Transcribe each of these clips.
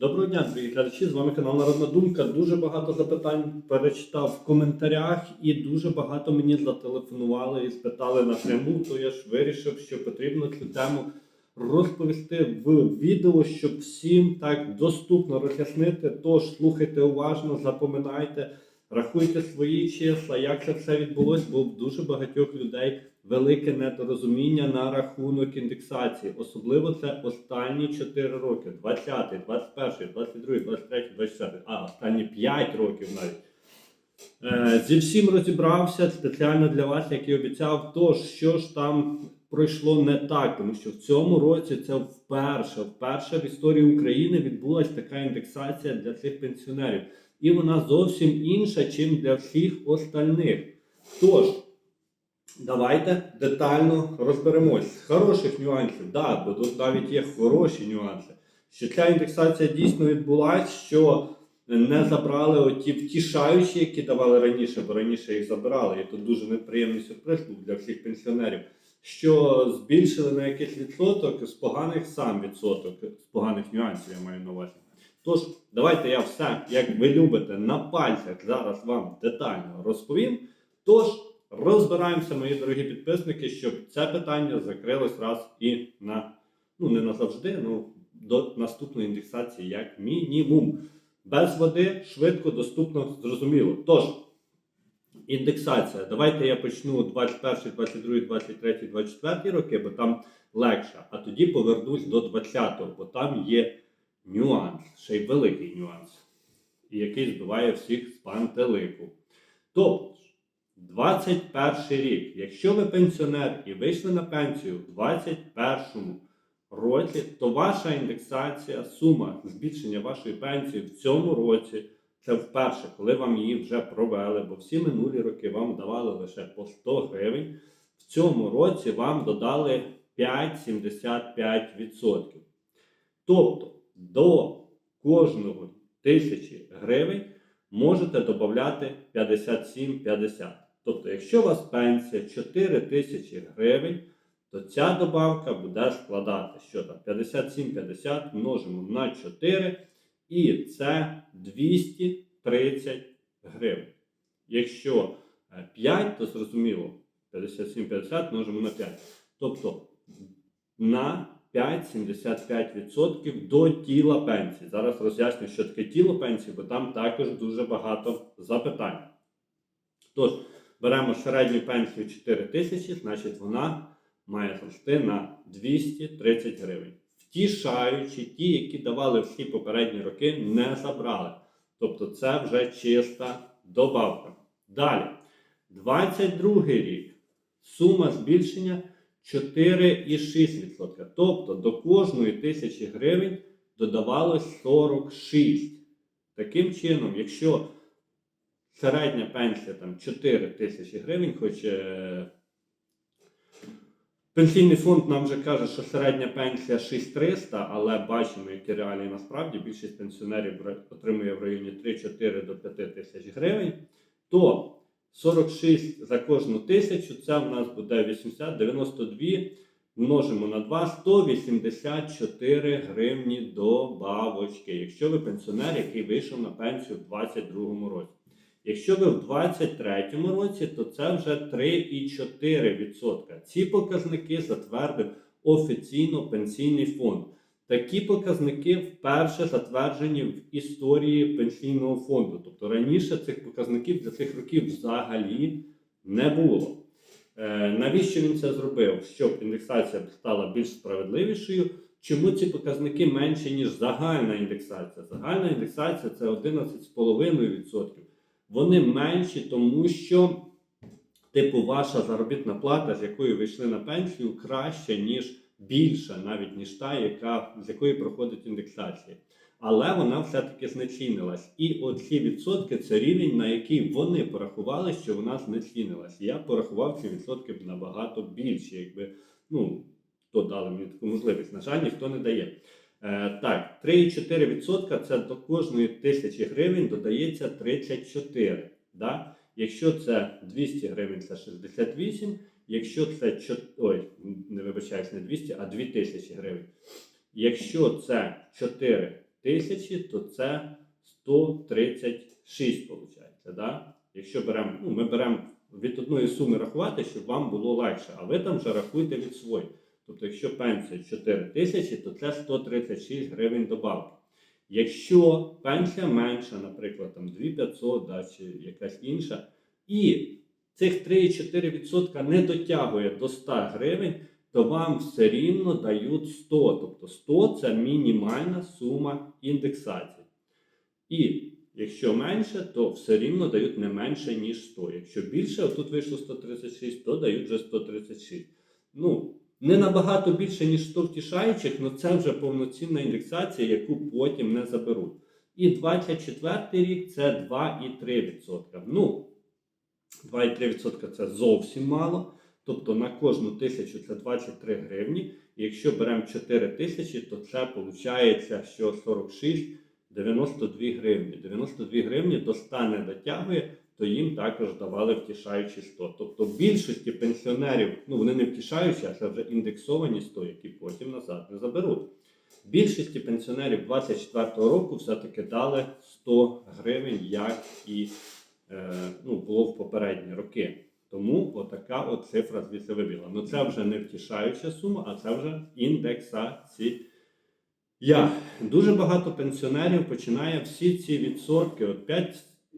Доброго дня, дорогі глядачі. З вами канал Народна Думка. Дуже багато запитань перечитав в коментарях, і дуже багато мені зателефонували і спитали напряму. То я ж вирішив, що потрібно цю тему розповісти в відео, щоб всім так доступно роз'яснити. Тож слухайте уважно, запам'ятайте, рахуйте свої числа, як це все відбулось, бо в дуже багатьох людей велике недорозуміння на рахунок індексації. Особливо це останні 4 роки: 20, 21, 22, 23, 24, а останні 5 років навіть. Е, Зі всім розібрався спеціально для вас, як і обіцяв. Тож, що ж там пройшло не так, тому що в цьому році це вперше, вперше в історії України відбулася така індексація для цих пенсіонерів. І вона зовсім інша, чим для всіх остальних. Тож, давайте детально розберемось. Хороших нюансів, да, бо тут навіть є хороші нюанси. Що ця індексація дійсно відбулася, що не забрали оті втішаючі, які давали раніше, бо раніше їх забирали. І тут дуже неприємний сюрприз був для всіх пенсіонерів. Що збільшили на якийсь відсоток з поганих сам відсоток, з поганих нюансів я маю на увазі. Тож, давайте я все, як ви любите, на пальцях зараз вам детально розповім. Тож, розбираємося, мої дорогі підписники, щоб це питання закрилось раз і на, ну не назавжди, ну до наступної індексації, як мінімум. Без води, швидко, доступно, зрозуміло. Тож, індексація. Давайте я почну 21, 22, 23, 24 роки, бо там легше. А тоді повернусь до 20-го, бо там є нюанс, ще й великий нюанс, який збиває всіх з пантелику. Тобто, 21 рік, якщо ви пенсіонер і вийшли на пенсію в 21 році, то ваша індексація, сума збільшення вашої пенсії в цьому році, це вперше, коли вам її вже провели, бо всі минулі роки вам давали лише по 100 гривень. В цьому році вам додали 5,75%. Тобто до кожного тисячі гривень можете додати 57,50. Тобто, якщо у вас пенсія 4 тисячі гривень, то ця добавка буде складати що там 57,50 множимо на 4, і це 230 гривень. Якщо е, 5, то зрозуміло, 57,50 множимо на 5. Тобто на 5,75% до тіла пенсії. Зараз роз'ясню, що таке тіло пенсії, бо там також дуже багато запитань. Тож, беремо середню пенсію 4 тисячі, значить вона має зрости на 230 гривень. Втішаючи, ті, які давали всі попередні роки, не забрали. Тобто це вже чиста добавка. Далі, 22 рік. Сума збільшення 4,6%. Тобто до кожної тисячі гривень додавалось 46. Таким чином, якщо середня пенсія там 4 тисячі гривень, хоч е, пенсійний фонд нам вже каже, що середня пенсія 6300, але бачимо, які реалії насправді більшість пенсіонерів отримує в районі 3-4 до 5 тисяч гривень, то 46 за кожну тисячу, це в нас буде 80, 92, множимо на 2, 184 гривні добавочки, якщо ви пенсіонер, який вийшов на пенсію в 2022 році. Якщо ви в 2023 році, то це вже 3,4%. Ці показники затвердив офіційно пенсійний фонд. Такі показники вперше затверджені в історії пенсійного фонду. Тобто раніше цих показників для цих років взагалі не було. Е, навіщо він це зробив? Щоб індексація стала більш справедливішою. Чому ці показники менші, ніж загальна індексація? Загальна індексація це 11,5%. Вони менші, тому що, типу, ваша заробітна плата, з якою ви йшли на пенсію, краща, ніж більша, навіть ніж та, яка, з якої проходить індексація. Але вона все-таки знецінилась. І оці відсотки це рівень, на який вони порахували, що вона знецінилась. Я порахував ці відсотки набагато більші, якби ну, хто дали мені таку можливість. На жаль, ніхто не дає. Е, так, 3,4% це до кожної тисячі гривень додається 34. Да? Якщо це 200 гривень, це 68. Якщо це ой, не вибачаюсь, не 200, а 2000 гривень. Якщо це 4 тисячі, то це 136 виходить. Да? Якщо беремо, ну, ми беремо від одної суми рахувати, щоб вам було легше, а ви там вже рахуйте від своєї. Тобто, якщо пенсія 4 тисячі, то це 136 гривень добавки. Якщо пенсія менша, наприклад, там 2500 да, чи якась інша, і цих 3,4% не дотягує до 100 гривень, то вам все рівно дають 100. Тобто 100 це мінімальна сума індексації. І якщо менше, то все рівно дають не менше, ніж 100. Якщо більше, отут вийшло 136, то дають вже 136. Ну, не набагато більше, ніж 100 втішаючих, але це вже повноцінна індексація, яку потім не заберуть. І 24 рік це 2,3%. Ну, 2,3% це зовсім мало. Тобто на кожну тисячу це 23 гривні. І якщо беремо 4 тисячі, то це виходить, що 46 92 гривні. 92 гривні до 100 не дотягує, то їм також давали втішаючі 100. Тобто більшості пенсіонерів, ну вони не втішаючі, а це вже індексовані 100, які потім назад не заберуть. Більшості пенсіонерів 24-го року все-таки дали 100 гривень, як і е, ну, було в попередні роки. Тому отака от цифра звідси вибігла. Ну це вже не втішаюча сума, а це вже індексація. Дуже багато пенсіонерів починає всі ці відсотки от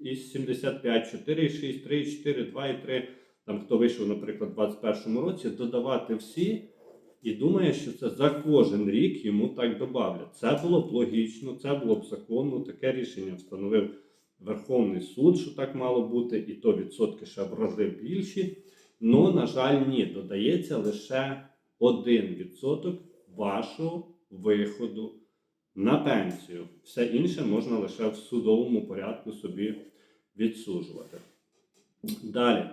5,75, 4,6, 3,4, 2,3, там хто вийшов, наприклад, у 2021 році, додавати всі і думає, що це за кожен рік йому так додавлять. Це було б логічно, це було б законно, таке рішення встановив Верховний суд, що так мало бути, і то відсотки ще в рази більші. Ну, на жаль, ні, додається лише 1% вашого виходу на пенсію. Все інше можна лише в судовому порядку собі відсуджувати. Далі,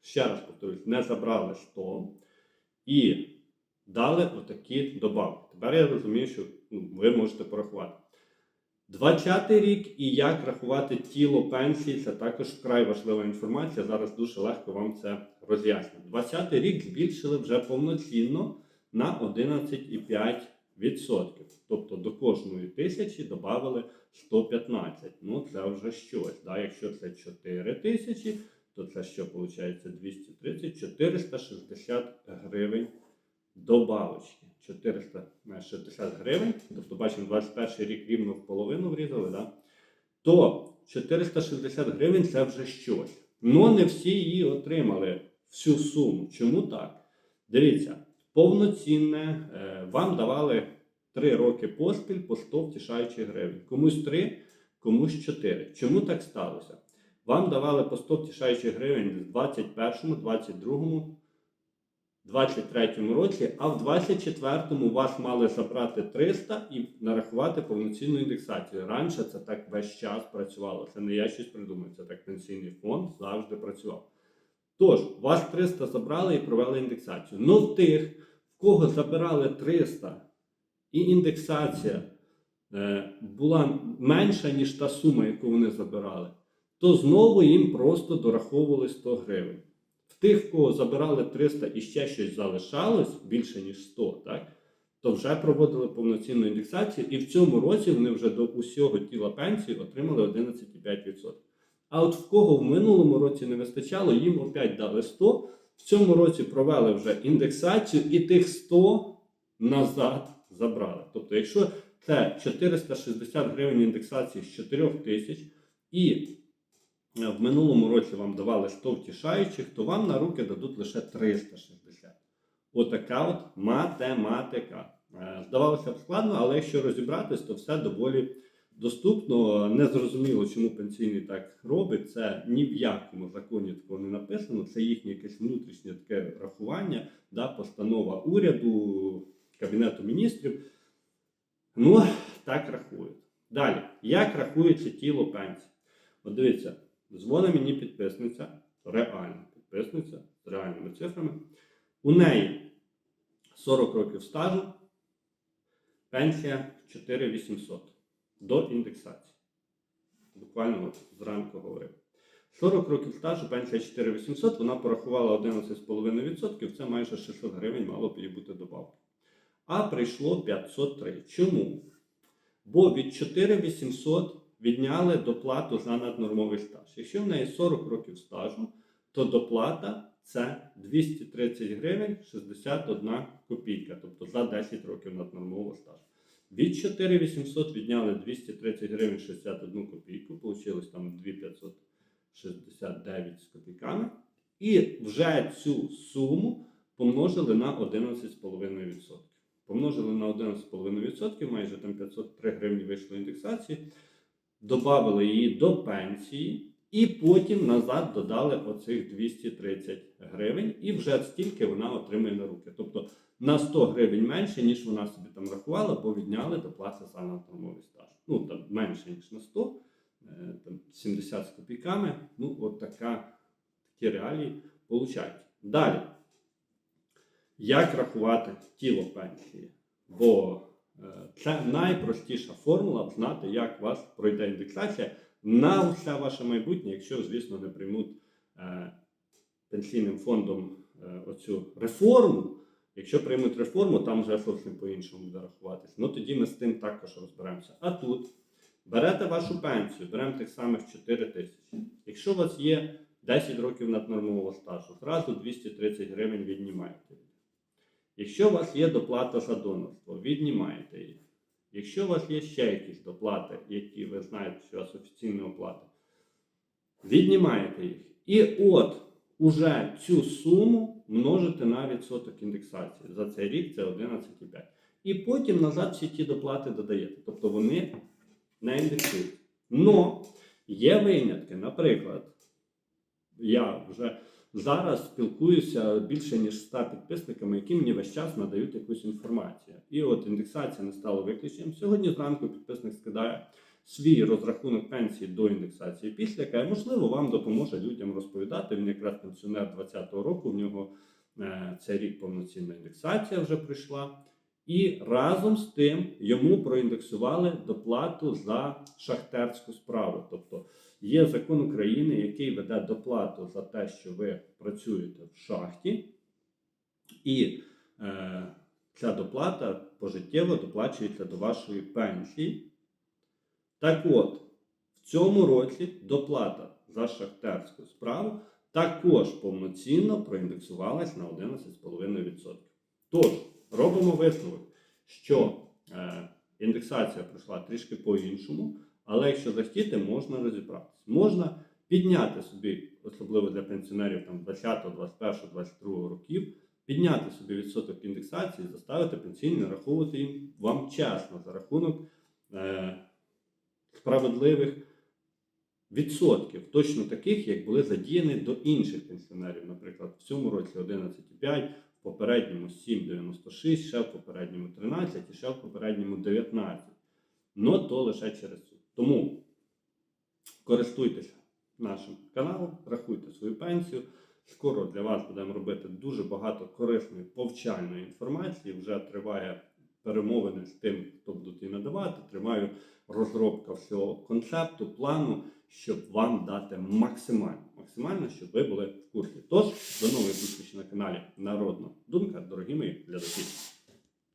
ще раз повторюсь, не забрали 100 і дали отакі добавки. Тепер я розумію, що ну, ви можете порахувати. 20-й рік і як рахувати тіло пенсії це також вкрай важлива інформація. Зараз дуже легко вам це роз'ясню. 20-й рік збільшили вже повноцінно на 11,5%. Тобто до кожної тисячі додали 115. Ну, це вже щось. Да? Якщо це 4 тисячі, то це що виходить 230, 460 гривень добавочки. 460 гривень, тобто бачимо, 21 рік рівно в половину врізали, да? то 460 гривень це вже щось. Ну не всі її отримали всю суму. Чому так? Дивіться, повноцінне е, вам давали 3 роки поспіль по 100 втішаючих гривень. Комусь 3, комусь 4. Чому так сталося? Вам давали по 100 втішаючих гривень в 21, 22, 23 році, а в 24-му вас мали забрати 300 і нарахувати повноцінну індексацію. Раніше це так весь час працювало. Це не я щось придумав, це так пенсійний фонд завжди працював. Тож, вас 300 забрали і провели індексацію. Ну в тих, в кого забирали 300 і індексація е, була менша, ніж та сума, яку вони забирали, то знову їм просто дораховували 100 гривень. В тих, в кого забирали 300 і ще щось залишалось, більше ніж 100, так, то вже проводили повноцінну індексацію, і в цьому році вони вже до усього тіла пенсії отримали 11,5%. А от в кого в минулому році не вистачало, їм опять дали 100. В цьому році провели вже індексацію, і тих 100 назад забрали. Тобто, якщо це 460 гривень індексації з 4 тисяч, і е, в минулому році вам давали 100 втішаючих, то вам на руки дадуть лише 360. Отака от математика. Е, Здавалося б складно, але якщо розібратись, то все доволі доступно. Не зрозуміло, чому пенсійний так робить. Це ні в якому законі такого не написано. Це їхнє якесь внутрішнє таке рахування, да, постанова уряду, Кабінету міністрів. Ну, так рахують. Далі, як рахується тіло пенсії? От дивіться, дзвонить мені підписниця, реальна підписниця з реальними цифрами. У неї 40 років стажу, пенсія 4800 до індексації. Буквально от зранку говорив. 40 років стажу, пенсія 4800, вона порахувала 11,5%, це майже 600 гривень мало б їй бути добавки. А прийшло 503. Чому? Бо від 4800 відняли доплату за наднормовий стаж. Якщо в неї 40 років стажу, то доплата це 230 гривень 61 копійка, тобто за 10 років наднормового стажу. Від 4800 відняли 230 гривень 61 копійку, получилось там 2569 з копійками. І вже цю суму помножили на 11,5%. Помножили на 11,5%, майже там 503 гривні вийшло індексації, додали її до пенсії, і потім назад додали оцих 230 гривень, і вже стільки вона отримує на руки. Тобто на 100 гривень менше, ніж вона собі там рахувала, бо відняли доплати за наднормовий стаж. Ну, там менше, ніж на 100, е, там 70 з копійками. Ну, от така, такі реалії получають. Далі. Як рахувати тіло пенсії? Бо е, це найпростіша формула знати, як у вас пройде індексація на все ваше майбутнє, якщо, звісно, не приймуть е, пенсійним фондом е, оцю реформу. Якщо приймуть реформу, там вже зовсім по-іншому буде рахуватись. Ну тоді ми з тим також розберемося. А тут берете вашу пенсію, беремо тих самих 4 тисячі. Якщо у вас є 10 років наднормового стажу, зразу 230 гривень віднімаєте. Якщо у вас є доплата за донорство, віднімаєте її. Якщо у вас є ще якісь доплати, які ви знаєте, що у вас офіційні оплати, віднімаєте їх. І от уже цю суму множите на відсоток індексації. За цей рік це 11,5. І потім назад всі ті доплати додаєте. Тобто вони не індексують. Но є винятки. Наприклад, я вже зараз спілкуюся більше ніж 100 підписниками, які мені весь час надають якусь інформацію. І от індексація не стала виключенням. Сьогодні зранку підписник скидає свій розрахунок пенсії до індексації після, яка можливо вам допоможе людям розповідати. Він якраз пенсіонер 20-го року. В нього е, цей рік повноцінна індексація вже прийшла. І разом з тим йому проіндексували доплату за шахтерську справу. Тобто є закон України, який веде доплату за те, що ви працюєте в шахті, і е, ця доплата пожиттєво доплачується до вашої пенсії. Так от, в цьому році доплата за шахтерську справу також повноцінно проіндексувалась на 11,5%. Тож, робимо висновок, що е, індексація пройшла трішки по-іншому, але якщо захотіти, можна розібратися. Можна підняти собі, особливо для пенсіонерів там 20, 21, 22 років, підняти собі відсоток індексації, заставити пенсійні нараховувати їм вам чесно за рахунок е, справедливих відсотків, точно таких, як були задіяні до інших пенсіонерів. Наприклад, в цьому році 11,5, в попередньому 7,96, ще в попередньому 13 і ще в попередньому 19. Но то лише через суд. Тому користуйтеся нашим каналом, рахуйте свою пенсію. Скоро для вас будемо робити дуже багато корисної повчальної інформації. Вже триває перемовини з тим, хто будуть її надавати. Триває розробка всього концепту, плану, щоб вам дати максимально, максимально, щоб ви були в курсі. Тож, до нової зустрічі на каналі Народна Думка, дорогі мої глядачі.